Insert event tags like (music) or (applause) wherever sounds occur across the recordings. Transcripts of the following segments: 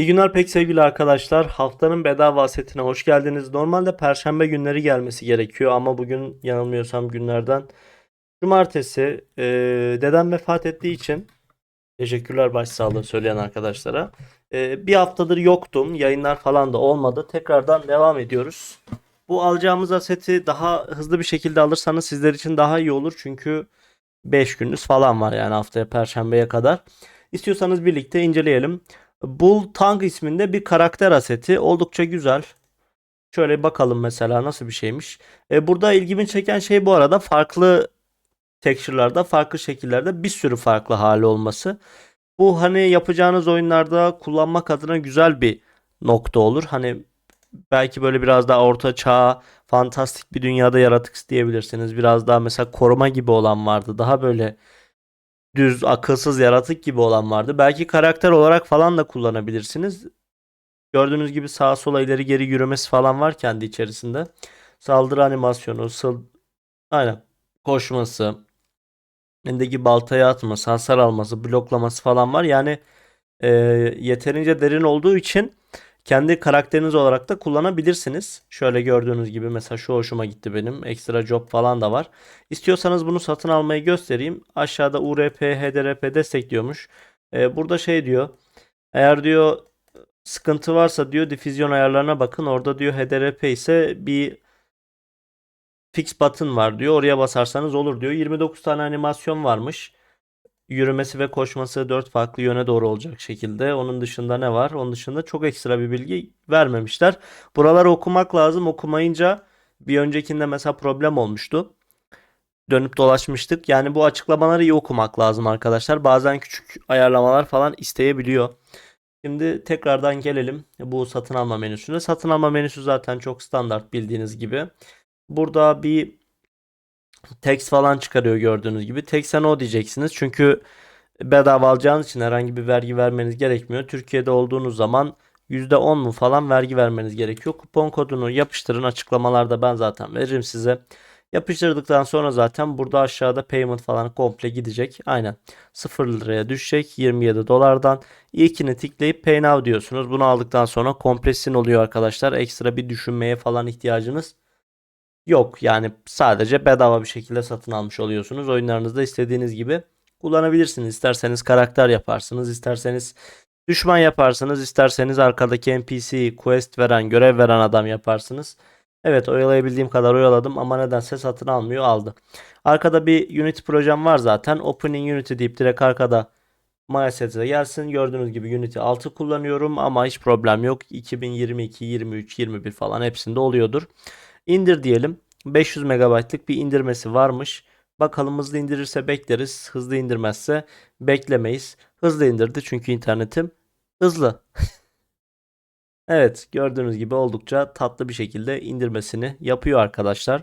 İyi günler pek sevgili arkadaşlar. Haftanın bedava setine hoş geldiniz. Normalde perşembe günleri gelmesi gerekiyor ama bugün yanılmıyorsam günlerden cumartesi e, dedem vefat ettiği için teşekkürler başsağlığı söyleyen arkadaşlara. E, bir haftadır yoktum. Yayınlar falan da olmadı. Tekrardan devam ediyoruz. Bu alacağımız aseti daha hızlı bir şekilde alırsanız sizler için daha iyi olur. Çünkü 5 gününüz falan var yani haftaya perşembeye kadar. İstiyorsanız birlikte inceleyelim. Bull Tang isminde bir karakter aseti. Oldukça güzel. Şöyle bakalım mesela nasıl bir şeymiş. E, burada ilgimi çeken şey bu arada farklı texture'larda, farklı şekillerde bir sürü farklı hali olması. Bu hani yapacağınız oyunlarda kullanmak adına güzel bir nokta olur. Hani belki böyle biraz daha orta çağ, fantastik bir dünyada yaratık diyebilirsiniz. Biraz daha mesela koruma gibi olan vardı. Daha böyle düz akılsız yaratık gibi olan vardı. Belki karakter olarak falan da kullanabilirsiniz. Gördüğünüz gibi sağa sola ileri geri yürümesi falan var kendi içerisinde. Saldırı animasyonu, sıl aynen koşması, elindeki baltayı atması, hasar alması, bloklaması falan var. Yani e, yeterince derin olduğu için kendi karakteriniz olarak da kullanabilirsiniz. Şöyle gördüğünüz gibi mesela şu hoşuma gitti benim. Ekstra job falan da var. İstiyorsanız bunu satın almayı göstereyim. Aşağıda URP, HDRP destekliyormuş. Ee, burada şey diyor. Eğer diyor sıkıntı varsa diyor difüzyon ayarlarına bakın. Orada diyor HDRP ise bir fix button var diyor. Oraya basarsanız olur diyor. 29 tane animasyon varmış. Yürümesi ve koşması 4 farklı yöne doğru olacak şekilde. Onun dışında ne var? Onun dışında çok ekstra bir bilgi vermemişler. Buraları okumak lazım. Okumayınca bir öncekinde mesela problem olmuştu. Dönüp dolaşmıştık. Yani bu açıklamaları iyi okumak lazım arkadaşlar. Bazen küçük ayarlamalar falan isteyebiliyor. Şimdi tekrardan gelelim bu satın alma menüsüne. Satın alma menüsü zaten çok standart bildiğiniz gibi. Burada bir text falan çıkarıyor gördüğünüz gibi. Text'e no diyeceksiniz. Çünkü bedava alacağınız için herhangi bir vergi vermeniz gerekmiyor. Türkiye'de olduğunuz zaman %10 mu falan vergi vermeniz gerekiyor. Kupon kodunu yapıştırın. Açıklamalarda ben zaten veririm size. Yapıştırdıktan sonra zaten burada aşağıda payment falan komple gidecek. Aynen 0 liraya düşecek 27 dolardan. İlkini tıklayıp pay now diyorsunuz. Bunu aldıktan sonra kompresin oluyor arkadaşlar. Ekstra bir düşünmeye falan ihtiyacınız yok. Yani sadece bedava bir şekilde satın almış oluyorsunuz. Oyunlarınızda istediğiniz gibi kullanabilirsiniz. İsterseniz karakter yaparsınız, isterseniz düşman yaparsınız, isterseniz arkadaki NPC, quest veren, görev veren adam yaparsınız. Evet oyalayabildiğim kadar oyaladım ama nedense satın almıyor aldı. Arkada bir Unity projem var zaten. Opening Unity deyip direkt arkada Mindset'e gelsin. Gördüğünüz gibi Unity 6 kullanıyorum ama hiç problem yok. 2022, 23, 21 falan hepsinde oluyordur. İndir diyelim. 500 MB'lık bir indirmesi varmış. Bakalım hızlı indirirse bekleriz. Hızlı indirmezse beklemeyiz. Hızlı indirdi çünkü internetim hızlı. (laughs) Evet gördüğünüz gibi oldukça tatlı bir şekilde indirmesini yapıyor arkadaşlar.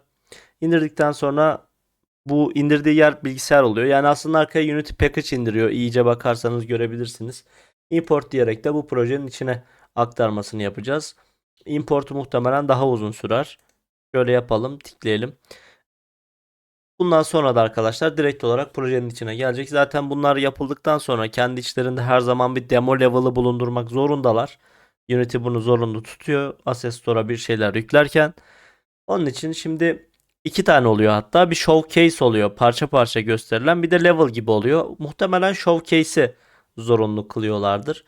İndirdikten sonra bu indirdiği yer bilgisayar oluyor. Yani aslında arkaya Unity Package indiriyor. İyice bakarsanız görebilirsiniz. Import diyerek de bu projenin içine aktarmasını yapacağız. Importu muhtemelen daha uzun sürer. Şöyle yapalım, tıklayalım. Bundan sonra da arkadaşlar direkt olarak projenin içine gelecek. Zaten bunlar yapıldıktan sonra kendi içlerinde her zaman bir demo level'ı bulundurmak zorundalar. Unity bunu zorunlu tutuyor. Store'a bir şeyler yüklerken. Onun için şimdi iki tane oluyor hatta. Bir showcase oluyor. Parça parça gösterilen. Bir de level gibi oluyor. Muhtemelen showcase'i zorunlu kılıyorlardır.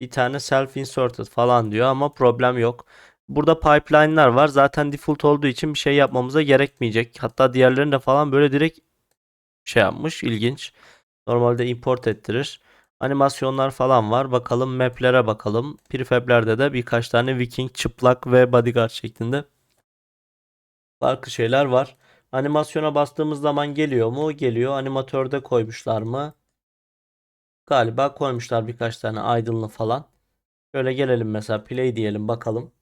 Bir tane self inserted falan diyor ama problem yok. Burada pipeline'lar var. Zaten default olduğu için bir şey yapmamıza gerekmeyecek. Hatta diğerlerinde falan böyle direkt şey yapmış. İlginç. Normalde import ettirir. Animasyonlar falan var. Bakalım maplere bakalım. Prefab'lerde de birkaç tane Viking, çıplak ve bodyguard şeklinde farklı şeyler var. Animasyona bastığımız zaman geliyor mu? Geliyor. Animatörde koymuşlar mı? Galiba koymuşlar birkaç tane aydınlı falan. Şöyle gelelim mesela play diyelim bakalım.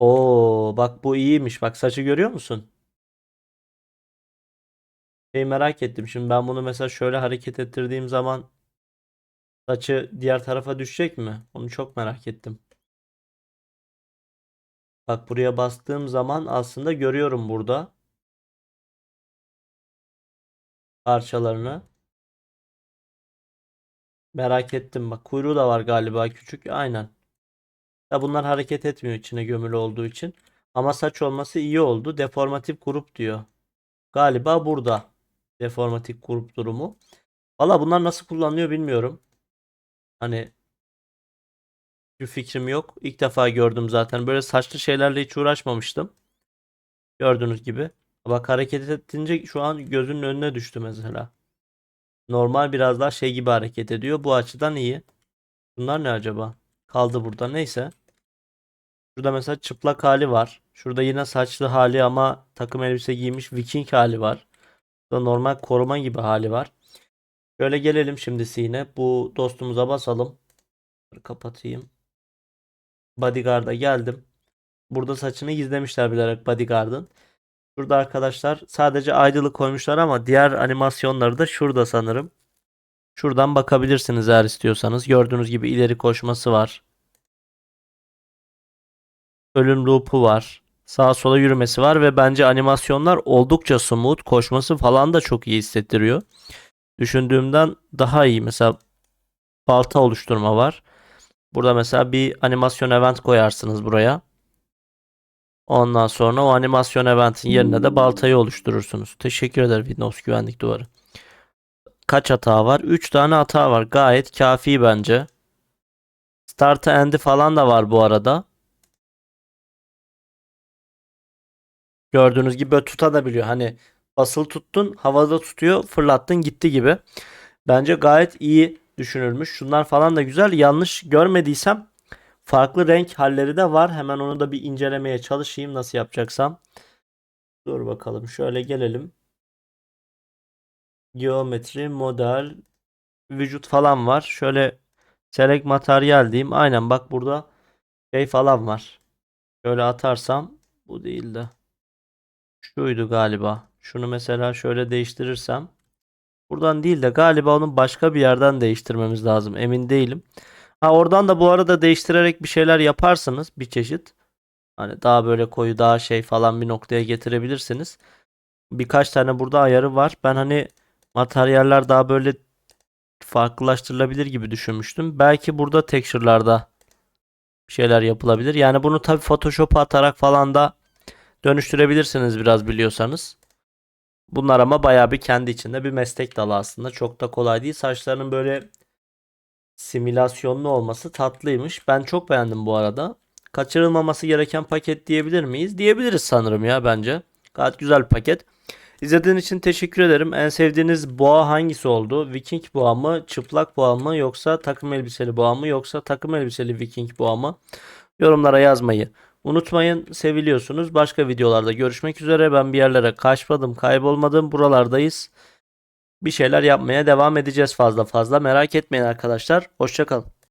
Oo bak bu iyiymiş. Bak saçı görüyor musun? Şey merak ettim. Şimdi ben bunu mesela şöyle hareket ettirdiğim zaman saçı diğer tarafa düşecek mi? Onu çok merak ettim. Bak buraya bastığım zaman aslında görüyorum burada parçalarını. Merak ettim bak. Kuyruğu da var galiba küçük. Aynen. Ya bunlar hareket etmiyor içine gömülü olduğu için. Ama saç olması iyi oldu. Deformatif grup diyor. Galiba burada. Deformatif grup durumu. Valla bunlar nasıl kullanılıyor bilmiyorum. Hani bir fikrim yok. İlk defa gördüm zaten. Böyle saçlı şeylerle hiç uğraşmamıştım. Gördüğünüz gibi. Bak hareket ettince şu an gözünün önüne düştü mesela. Normal biraz daha şey gibi hareket ediyor. Bu açıdan iyi. Bunlar ne acaba? Kaldı burada. Neyse. Şurada mesela çıplak hali var. Şurada yine saçlı hali ama takım elbise giymiş Viking hali var. Burada normal koruma gibi hali var. Şöyle gelelim şimdi yine. Bu dostumuza basalım. Kapatayım. Bodyguard'a geldim. Burada saçını gizlemişler bilerek Bodyguard'ın. Şurada arkadaşlar sadece aydınlık koymuşlar ama diğer animasyonları da şurada sanırım. Şuradan bakabilirsiniz eğer istiyorsanız. Gördüğünüz gibi ileri koşması var. Ölüm loop'u var. Sağa sola yürümesi var ve bence animasyonlar oldukça smooth. Koşması falan da çok iyi hissettiriyor. Düşündüğümden daha iyi. Mesela balta oluşturma var. Burada mesela bir animasyon event koyarsınız buraya. Ondan sonra o animasyon eventin yerine de baltayı oluşturursunuz. Teşekkür ederim Windows güvenlik duvarı. Kaç hata var? 3 tane hata var. Gayet kafi bence. Start end'i falan da var bu arada. Gördüğünüz gibi böyle tutabiliyor. Hani basılı tuttun, havada tutuyor, fırlattın gitti gibi. Bence gayet iyi düşünülmüş. Şunlar falan da güzel. Yanlış görmediysem farklı renk halleri de var. Hemen onu da bir incelemeye çalışayım nasıl yapacaksam. Dur bakalım. Şöyle gelelim. Geometri, model, vücut falan var. Şöyle select materyal diyeyim. Aynen bak burada şey falan var. Şöyle atarsam bu değil de. Şuydu galiba. Şunu mesela şöyle değiştirirsem. Buradan değil de galiba onu başka bir yerden değiştirmemiz lazım. Emin değilim. Ha oradan da bu arada değiştirerek bir şeyler yaparsınız bir çeşit. Hani daha böyle koyu daha şey falan bir noktaya getirebilirsiniz. Birkaç tane burada ayarı var. Ben hani materyaller daha böyle farklılaştırılabilir gibi düşünmüştüm. Belki burada texture'larda şeyler yapılabilir. Yani bunu tabii Photoshop'a atarak falan da dönüştürebilirsiniz biraz biliyorsanız. Bunlar ama bayağı bir kendi içinde bir meslek dalı aslında. Çok da kolay değil. Saçlarının böyle simülasyonlu olması tatlıymış. Ben çok beğendim bu arada. Kaçırılmaması gereken paket diyebilir miyiz? Diyebiliriz sanırım ya bence. Gayet güzel bir paket. İzlediğiniz için teşekkür ederim. En sevdiğiniz boğa hangisi oldu? Viking boğa mı, çıplak boğa mı yoksa takım elbiseli boğa mı yoksa takım elbiseli Viking boğa mı? Yorumlara yazmayı unutmayın. Seviliyorsunuz. Başka videolarda görüşmek üzere. Ben bir yerlere kaçmadım, kaybolmadım. Buralardayız. Bir şeyler yapmaya devam edeceğiz fazla fazla. Merak etmeyin arkadaşlar. Hoşçakalın.